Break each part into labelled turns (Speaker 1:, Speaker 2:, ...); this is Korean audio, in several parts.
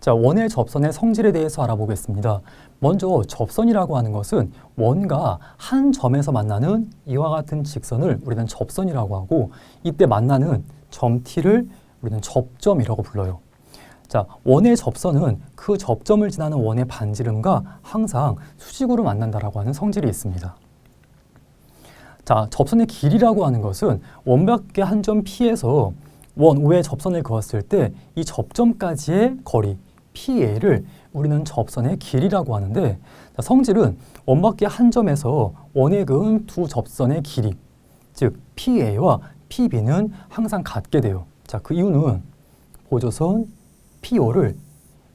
Speaker 1: 자, 원의 접선의 성질에 대해서 알아보겠습니다. 먼저 접선이라고 하는 것은 원과 한 점에서 만나는 이와 같은 직선을 우리는 접선이라고 하고 이때 만나는 점 T를 우리는 접점이라고 불러요. 자, 원의 접선은 그 접점을 지나는 원의 반지름과 항상 수직으로 만난다라고 하는 성질이 있습니다. 자, 접선의 길이라고 하는 것은 원 밖의 한 점 P에서 원 O의 접선을 그었을 때 이 접점까지의 거리 PA를 우리는 접선의 길이라고 하는데 자, 성질은 원 밖의 한 점에서 원에 그은 두 접선의 길이 즉 PA와 PB는 항상 같게 돼요. 자, 그 이유는 보조선 PO를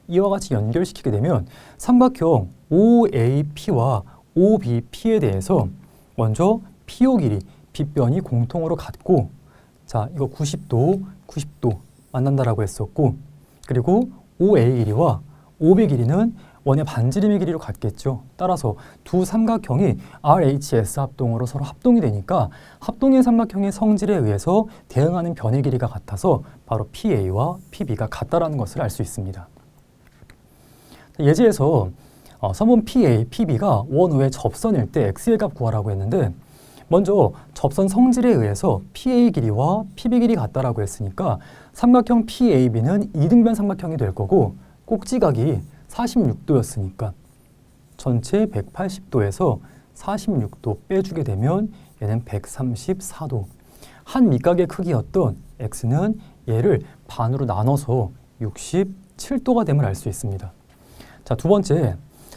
Speaker 1: 이와 같이 연결시키게 되면 삼각형 OAP와 OBP에 대해서 먼저 PO 길이 빗변이 공통으로 같고 자 이거 90도 90도 만난다라고 했었고 그리고 OA 길이와 OB 길이는 원의 반지름의 길이로 같겠죠. 따라서 두 삼각형이 RHS 합동으로 서로 합동이 되니까 합동의 삼각형의 성질에 의해서 대응하는 변의 길이가 같아서 바로 PA와 PB가 같다라는 것을 알 수 있습니다. 예제에서 어, 선분 PA, PB가 원우의 접선일 때 x의 값 구하라고 했는데 먼저 접선 성질에 의해서 PA 길이와 PB 길이 같다라고 했으니까 삼각형 PAB는 이등변 삼각형이 될 거고 꼭지각이 46도였으니까 전체 180도에서 46도 빼주게 되면 얘는 134도. 한 밑각의 크기였던 x는 얘를 반으로 나눠서 67도가 됨을 알 수 있습니다. 자, 두 번째.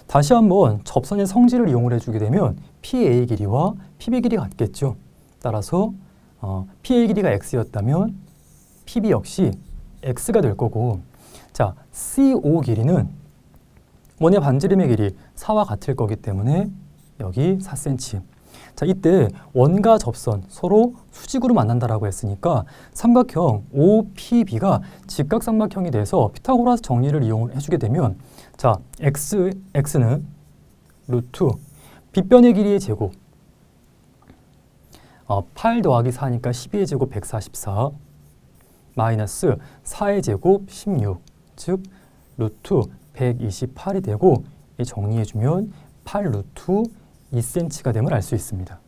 Speaker 1: 다시 한번 접선의 성질을 이용을 해주게 되면 PA 길이와 PB 길이 같겠죠. 따라서 어, PA 길이가 x였다면 PB 역시 x가 될 거고 자, CO 길이는 원의 반지름의 길이 4와 같을 거기 때문에 여기 4cm. 자, 이때 원과 접선 서로 수직으로 만난다라고 했으니까 삼각형 OPB가 직각삼각형이 돼서 피타고라스 정리를 이용을 해주게 되면 자, x x는 루트 빗변의 길이의 제곱 어, 8 더하기 4니까 12의 제곱 144 마이너스 4의 제곱 16 즉 루트 128이 되고 이 정리해주면 8 루트 2cm가 됨을 알 수 있습니다.